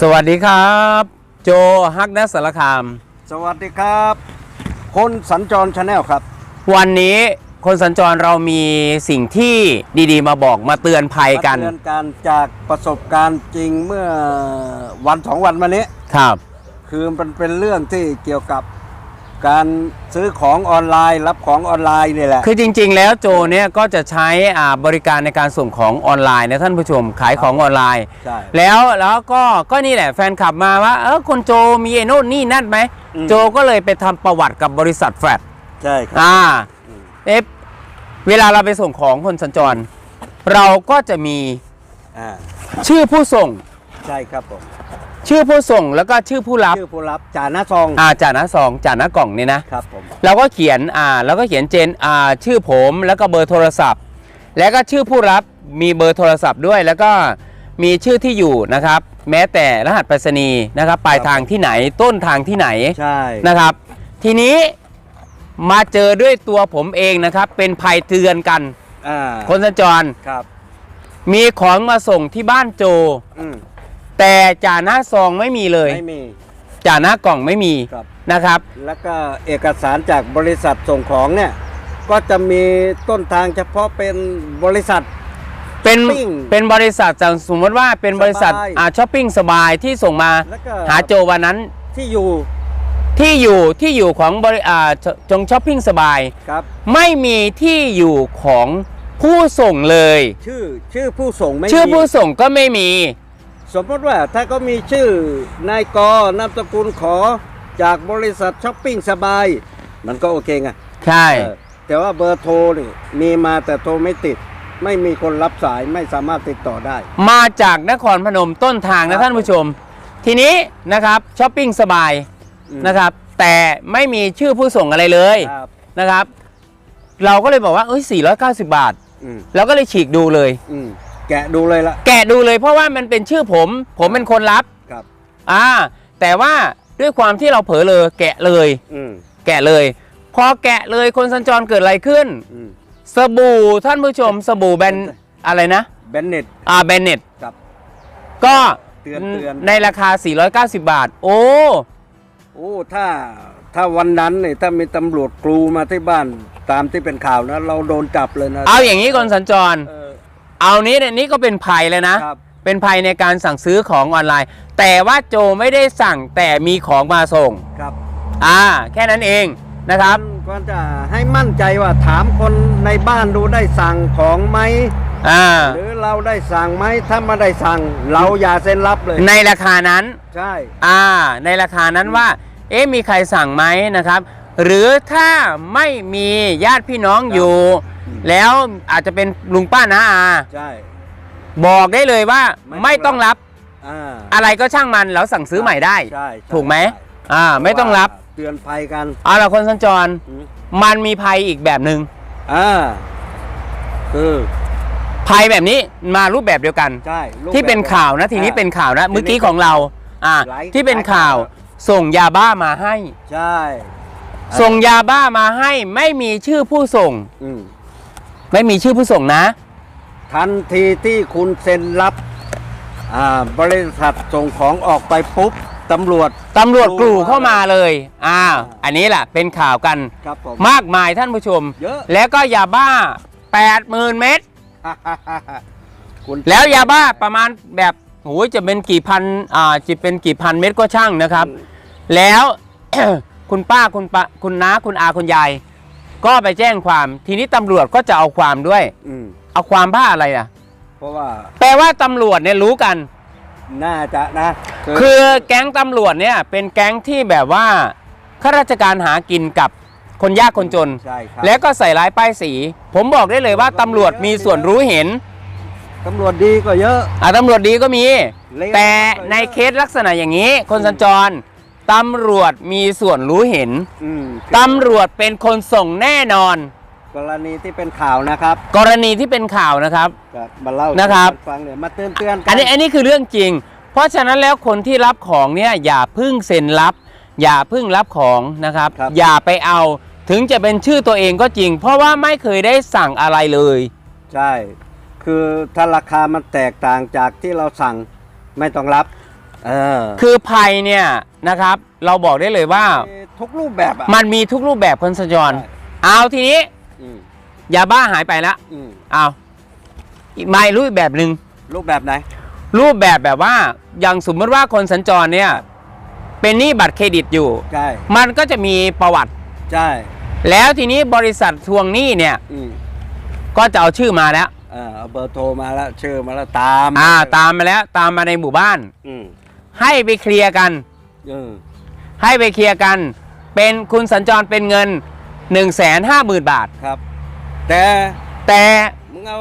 สวัสดีครับ โจฮักนัสสารคาม สวัสดีครับ คนสัญจรชาแนลครับ วันนี้คนสัญจรเรามีสิ่งที่ดีๆ มาบอกมาเตือนภัยกันมาเตือนการจากประสบการณ์จริงเมื่อวันสองวันมานี้ครับ คือมันเป็นเรื่องที่เกี่ยวกับ การซื้อของออนไลน์ รับของออนไลน์นี่แหละ คือจริง ๆ แล้วโจเนี่ยก็จะใช้อ่าบริการในการส่งของออนไลน์นะท่านผู้ชมขายของออนไลน์ ใช่ แล้วแล้วก็ก็นี่แหละแฟนคลับมาว่าเออคนโจมีไอ้โน่นนี่นั่นไหมอืม โจก็เลยไปทำประวัติกับบริษัทแฟลตใช่ครับ อ่าอืม เอะเวลาเราไปส่งของคนสัญจร เราก็จะมีอ่าชื่อผู้ส่ง ใช่ครับผม ชื่อผู้ส่งแล้วก็ชื่อผู้รับชื่อผู้รับจ่าหน้าซองอ่าจ่าหน้าซองจ่าหน้ากล่องเนี่ยนะครับผมเราก็เขียนอ่าแล้วก็เขียนเจนอ่าชื่อผมแล้วก็เบอร์โทรศัพท์ แล้วก็ชื่อผู้รับมีเบอร์โทรศัพท์ด้วย แล้วก็มีชื่อที่อยู่นะครับ แม้แต่รหัสไปรษณีย์นะครับปลายทางที่ไหนต้นทางที่ไหนใช่นะครับ ทีนี้มาเจอด้วยตัวผมเองนะครับ เป็นภัยเตือนกันอ่าคนสัญจรครับ มีของมาส่งที่บ้านโจอืม แต่จ่าหน้าซองไม่มีเลย ไม่มีจ่าหน้ากล่องไม่มีครับ นะครับ แล้วก็เอกสารจากบริษัทส่งของเนี่ย ก็จะมีต้นทางเฉพาะเป็นบริษัท เป็นปิ้งเป็นบริษัทอย่างสมมติว่าเป็นบริษัทสบาย อ่าช้อปปิ้งสบายที่ส่งมาแล้วก็หาโจวันนั้นที่อยู่ที่อยู่ที่อยู่ของบริอ่าจจงช้อปปิ้งสบาย ครับ ไม่มีที่อยู่ของผู้ส่งเลย ชื่อชื่อผู้ส่งไม่มีชื่อผู้ส่งก็ไม่มี สมมติว่าถ้าก็มีชื่อนายกนามสกุลขอจากบริษัทช้อปปิ้งสบาย มันก็โอเคไงใช่ เออแต่ว่าเบอร์โทรนี่มีมาแต่โทรไม่ติด ไม่มีคนรับสายไม่สามารถติดต่อได้ มาจากนครพนมต้นทางครันะบ ท่านผู้ชม ทีนี้นะครับช้อปปิ้งสบายอืมนะครับ แต่ไม่มีชื่อผู้ส่งอะไรเลยครับนะครับ เราก็เลยบอกว่าเอ้ย490 บาท อืมเราก็เลยฉีกดูเลย อืม แกะดูเลยละ แกะดูเลยเพราะว่ามันเป็นชื่อผม ผมเป็นคนรับครับ อ่า แต่ว่าด้วยความที่เราเผลอเลยแกะเลย อืมแกะเลย พอแกะเลยคนสัญจรเกิดอะไรขึ้น อืมสบู่ท่านผู้ชมสบู่แบรนด์อะไรนะเบนเน็ตอ่าแบรนเน็ตครับ ก็เตือนเตือน ในราคา 490 บาท โอ้ โอ้ถ้าถ้าวันนั้นเนี่ยถ้ามีตำรวจกรูมาที่บ้านตามที่เป็นข่าวนะ เราโดนจับเลยนะ เอาอย่างนี้คนสัญจร เออ เอานี้เนี่ยนี่ก็เป็นภัยเลยนะ ครับ เป็นภัยในการสั่งซื้อของออนไลน์ แต่ว่าโจไม่ได้สั่งแต่มีของมาส่ง ครับอ่า แค่นั้นเองนะครับ ก็จะให้มั่นใจว่าถามคนในบ้านดูได้สั่งของไหมอ่า หรือเราได้สั่งไหมถ้าไม่ได้สั่ง เราอย่าเซ็นรับเลย ในราคานั้น ใช่ อ่า ในราคานั้นว่า เอ๊ะ มีใครสั่งไหมนะครับ หรือถ้าไม่มีญาติพี่น้องอยู่ แล้วอาจจะเป็นลุงป้าน้าอาใช่ บอกได้เลยว่าไม่ไม่ต้ต้อองงรัรับบอ่าอะไรก็ช่างมันแล้วสั่งซื้อใหม่ได้ ใช่ใช่ถูกไหมใช่อ่า ไม่ต้องรับเตือนภัยกันเอาละคนสัญจร อืมมันมีภัยอีกแบบหนึง่งอ่าคือภัยแบบนี้มารูปแบบเดียวกัน ใช่รูปที่เป็นแบบ ข่าวนะ ทีนี้อ่เป็นข่าวนะ ทีนี้เมื่อกี้ของเรา อ่า หลายที่เป็นหลายข่าวข่าว ส่งยาบ้ามาให้ ใช่ ส่งยาบ้ามาให้ไม่มีชื่อผู้ส่ง อืม ไม่มีชื่อผู้ส่งนะ ทันทีที่คุณเซ็นรับอ่าบริษัทส่งของออกไปปุ๊บตำรวจ ตำรวจกกรูลูมาเข้ามาเลยอ้าวอันนี้แหละเป็นข่าวกันครับผม มากมายท่านผู้ชม เยอะ แล้วก็ยาบ้า 80,000 เม็ด คุณแล้วยาบ้าประมาณแบบโอ้ยจะเป็นกี่พันอ่าจะเป็นกี่พันเม็ดก็ช่างนะครับ แล้ว คุณป้าคุณป้าคุณน้าคุณอาคุณยาย ก็ไปแจ้งความทีนี้ตำรวจก็จะเอาความด้วย อืมเอาความบ้าอะไรอะ เพราะว่าแปลว่าตำรวจเนี่ยรู้กัน น่าจะนะคือแก๊งตำรวจเนี่ย เป็นแก๊งที่แบบว่าข้าราชการหากินกับคนยากคนจน ใช่ครับแล้วก็ใส่ร้ายป้ายสี ผมบอกได้เลยว่าตำรวจมีส่วนรู้เห็นตำรวจดีก็เยอะ อะตำรวจดีก็มี เลวแต่ในเคสลักษณะอย่างนี้ คนสัญจร ตำรวจมีส่วนรู้เห็น อืมตำรวจเป็นคนส่งแน่นอน กรณีที่เป็นข่าวนะครับกรณีที่เป็นข่าวนะครับ ก็มาเล่านะครับให้ฟังเนี่ยมาเตือนเตือนกัอันนี้อันนี้คือเรื่องจริง เพราะฉะนั้นแล้วคนที่รับของเนี่ยอย่าเพึ่งเซ็นรับ อย่าเพึ่งรับของนะครับ อย่าไปเอาถึงจะเป็นชื่อตัวเองก็จริง เพราะว่าไม่เคยได้สั่งอะไรเลย ใช่ คือถ้าราคามันแตกต่างจากที่เราสั่งไม่ต้องรับ เออคือภัยเนี่ยนะครับ เราบอกได้เลยว่า ทุกรูปแบบอะ มันมีทุกรูปแบบคนสัญจร ใช่ เอาทีนี้อืมยาบ้าหายไปแล้วอืมเอาอีกไม่รูปแบบหนึ่งรูปแบบไหน รูปแบบแบบว่าอย่างสมมติว่าคนสัญจรเนี่ย เป็นหนี้บัตรเครดิตอยู่ ใช่ มันก็จะมีประวัติ ใช่แล้วทีนี้บริษัททวงหนี้เนี่ยอืมก็จะเอาชื่อมาแล้ว เออเอาเบอร์โทรมาแล้วชื่อมาแล้วตามอ่าตามมาแล้วตามมาในหมู่บ้าน อืม ให้ไปเคลียร์กัน เออให้ไปเคลียร์กัน เป็นคุณสัญจรเป็นเงิน 1 5 0 0 0 0 บาท ครับ แต่แต่มึงเอา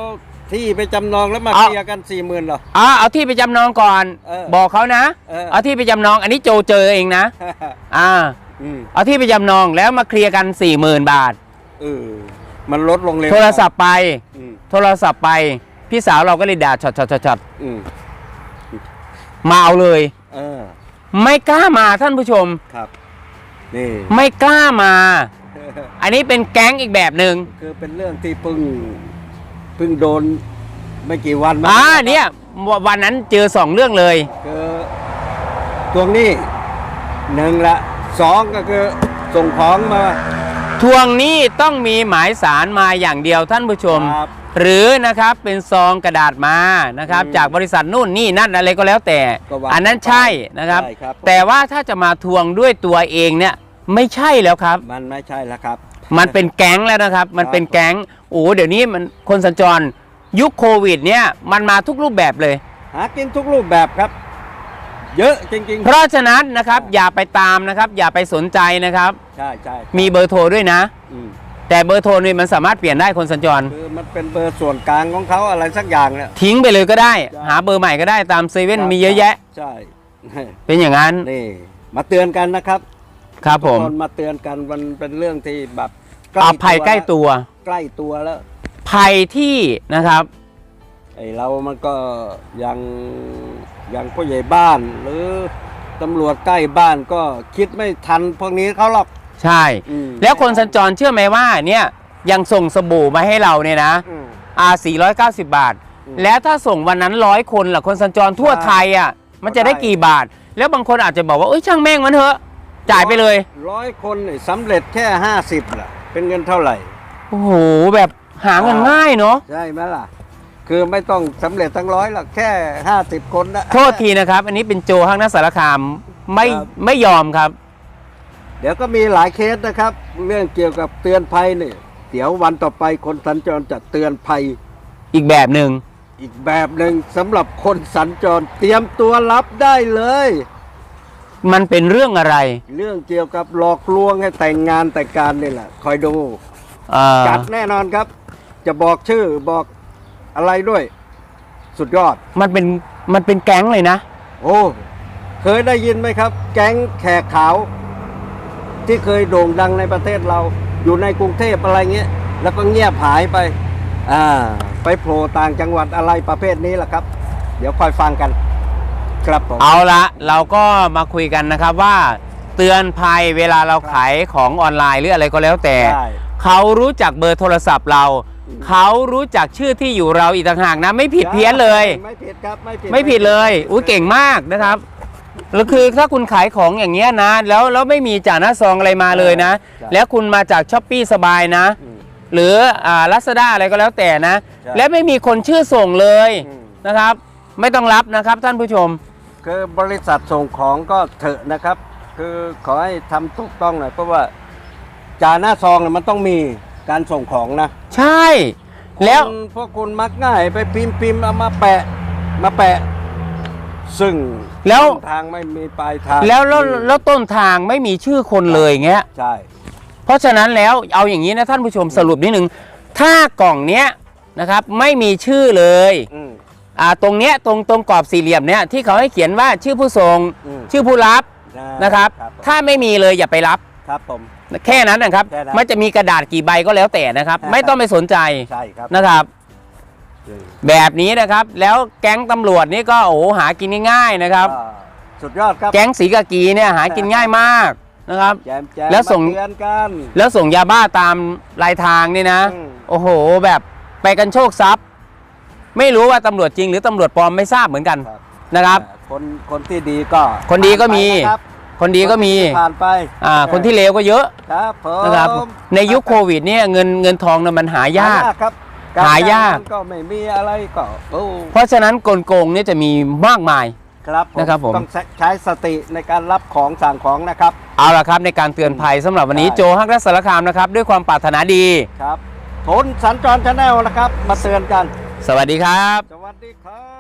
ที่ไปจำนองแล้วมาเอาเคลียร์กันสี่หมื่นเหรอ อ๋อเอาที่ไปจำนองก่อน เออบอกเขานะเออเอาที่ไปจำนอง อันนี้โจเจอเองนะ อ่า อืมเอาที่ไปจำนองแล้วมาเคลียร์กัน4 0,000บาท เออมันลดลงเร็วโทรศัพท์ไป อืมโทรศัพท์ไป พี่สาวเราก็เลยด่าช็อตช็อตช็อตช็อตอืม มาเอาเลย เออไม่กล้ามาท่านผู้ชม ครับ นี่ไม่กล้ามา อันนี้เป็นแก๊งอีกแบบหนึ่งคือเป็นเรื่องที่เพิ่งเพิ่งโดนไม่กี่วันมอ่าเนี่ยวันนั้นเจอสองเรื่องเลยคือตวงหนี้หนึ่งละสองก็คือส่งของมา ทวงหนี้ต้องมีหมายสารมาอย่างเดียวท่านผู้ชม ครับ หรือนะครับเป็นซองกระดาษมานะครับอืมจากบริษัทนู่นนี่นั่นอะไรก็แล้วแต่ ก็ว่าอันนั้นใช่นะครับ ใช่ครับ แต่ว่าถ้าจะมาทวงด้วยตัวเองเนี่ยไม่ใช่แล้วครับ มันไม่ใช่แล้วครับ มันเป็นแก๊งแล้วนะครับ มันเป็นแก๊งโอ้เดี๋ยวนี้มันคนสัญจรยุคโควิดเนี่ยมันมาทุกรูปแบบเลย หากินทุกรูปแบบครับ เยอะจริง เพราะฉะนั้นนะครับอย่าไปตามนะครับ อย่าไปสนใจนะครับ ๆ ใช่ใช่มีเบอร์โทรด้วยนะ อืม แต่เบอร์โทรนี่มันสามารถเปลี่ยนได้คนสัญจร คือมันเป็นเบอร์ส่วนกลางของเขาอะไรสักอย่างเนี่ย ทิ้งไปเลยก็ได้ใช่หาเบอร์ใหม่ก็ได้ตามเซเว่นมีเยอะแยะ ใช่ เป็นอย่างนั้นนี่ มาเตือนกันนะครับครับผมทุกคนมาเตือนกันมันเป็นเรื่องที่แบบเอาภัยใกล้ตัว ใกล้ตัวแล้วภัยที่นะครับ ไอเรามันก็ยังยังผู้ใหญ่บ้าน หรือตำรวจใกล้บ้านก็คิดไม่ทันพวกนี้เขาหรอก ใช่ อืม แล้วคนสัญจรเชื่อไหมว่าเนี่ยยังส่งสบู่มาให้เราเนี่ยนะอืม อ่า490 บาท อืมแล้วถ้าส่งวันนั้นร้อยคนล่ะคนสัญจรทั่วใช่ไทยอะมันจะได้ได้กี่บาท แล้วบางคนอาจจะบอกว่าเอ้ยช่างแม่งมันเถอะ จ่ายไปเลยร้อยคนนี่สำเร็จแค่ห้าสิบล่ะ เป็นเงินเท่าไหร่ โอ้โหแบบหาเงินง่ายเนาะใช่ไหมล่ะ คือไม่ต้องสำเร็จทั้งร้อยหรอกแค่ห้าสิบคนนะ โทษทีนะครับ อันนี้เป็นโจห้างนักสารคามไม่ครับ ไม่ยอมครับ เดี๋ยวก็มีหลายเคสนะครับ เรื่องเกี่ยวกับเตือนภัยนี่เดี๋ยววันต่อไปคนสัญจรจะเตือนภัยอีกแบบหนึ่งอีกแบบหนึ่งสำหรับคนสัญจรเตรียมตัวรับได้เลย มันเป็นเรื่องอะไรเรื่องเกี่ยวกับหลอกลวงให้แต่งงานแต่งการนี่แหละคอยดูเอ่อจัดแน่นอนครับ จะบอกชื่อบอกอะไรด้วย สุดยอด มันเป็นมันเป็นแก๊งเลยนะ โอ้ เคยได้ยินไหมครับ แก๊งแขกขาว ที่เคยโด่งดังในประเทศเรา อยู่ในกรุงเทพอะไรเงี้ย แล้วก็เงียบหายไปอ่าไปโผล่ต่างจังหวัดอะไรประเภทนี้แหละครับ เดี๋ยวคอยฟังกันครับผมเอาละเราก็มาคุยกันนะครับว่าเตือนภัยเวลาเราขายของออนไลน์หรืออะไรก็แล้วแต่ ได้เขารู้จักเบอร์โทรศัพท์เรา เขารู้จักชื่อที่อยู่เราอีกต่างหากนะ ไม่ผิดเพี้ยนเลย ไม่ผิดครับไม่ผิดไม่ผิดเลย อุ้ยเก่งมากนะครับ แล้วคือถ้าคุณขายของอย่างเงี้ยนะ แล้วแล้วไม่มีจ่าหน้าซองอะไรมาเลยนะแล้วคุณมาจากช้อปปี้สบายนะ อืม หรืออ่าลัซด้าอะไรก็แล้วแต่นะ ใช่และไม่มีคนชื่อส่งเลยอืม นะครับ ไม่ต้องรับนะครับท่านผู้ชม คือบริษัทส่งของก็เถอะนะครับ คือขอให้ทำถูกต้องหน่อยเพราะว่าจาหน้าซองเนี่ยมันต้องมีการส่งของนะใช่ แล้วคนพวกคุณมักง่ายไปพิมพ์พิมพ์เอามาแปะมาแปะ ซึ่ง แล้วต้นทางไม่มีปลายทางแล้วแล้วแล้วต้นทางไม่มีชื่อคนเลยอย่างเงี้ยใช่ เพราะฉะนั้นแล้วเอาอย่างนี้นะท่านผู้ชมสรุปนิดนึงถ้ากล่องเนี้ยนะครับไม่มีชื่อเลยอืมอ่าตรงเนี้ยตรงตรงกรอบสี่เหลี่ยมเนี้ยที่เขาให้เขียนว่าชื่อผู้ส่งอืมชื่อผู้รับนะครับครับผมถ้าไม่มีเลยอย่าไปรับครับผมแค่นั้นนะครับแค่นั้นมันจะมีกระดาษกี่ใบก็แล้วแต่นะครับครับไม่ต้องไปสนใจใช่ครับนะครับอืม แบบนี้นะครับ แล้วแก๊งตำรวจนี่ก็โอ้โหหากินง่ายๆนะครับก็สุดยอดครับแก๊งสีกากีเนี่ยหากินง่ายมากนะครับ แจมแจมแล้วส่ง มาเตือนกันแล้วส่งยาบ้าตามลายทางนี่นะ อืมโอ้โห แบบไปกันโชคทรัพย์ ไม่รู้ว่าตำรวจจริงหรือตำรวจปลอมไม่ทราบเหมือนกันครับนะครับ คนคนที่ดีก็คนดีก็มี ผ่านไปนะครับคนดีก็มีคนที่ผ่านไปอ่าคนที่เลวก็เยอะครับผมนะครับ ในยุคโควิดเนี่ยเงินเงินทองเนี่ยมันหายากครับ หายากรก็ไม่มีอะไรก็โอ้เพราะฉะนั้นกลโกงเนี่ยจะมีมากมาย ครับผมนะครับผม ต้องใช้สติในการรับของสั่งของนะครับ เอาละครับในการเตือนภัยสำหรับวันนี้ใช่โจฮักและสารคามนะครับ ด้วยความปรารถนาดีครับผลสัญจรชาแนลนะครับ มาเตือนกัน สวัสดีครับ สวัสดีครับ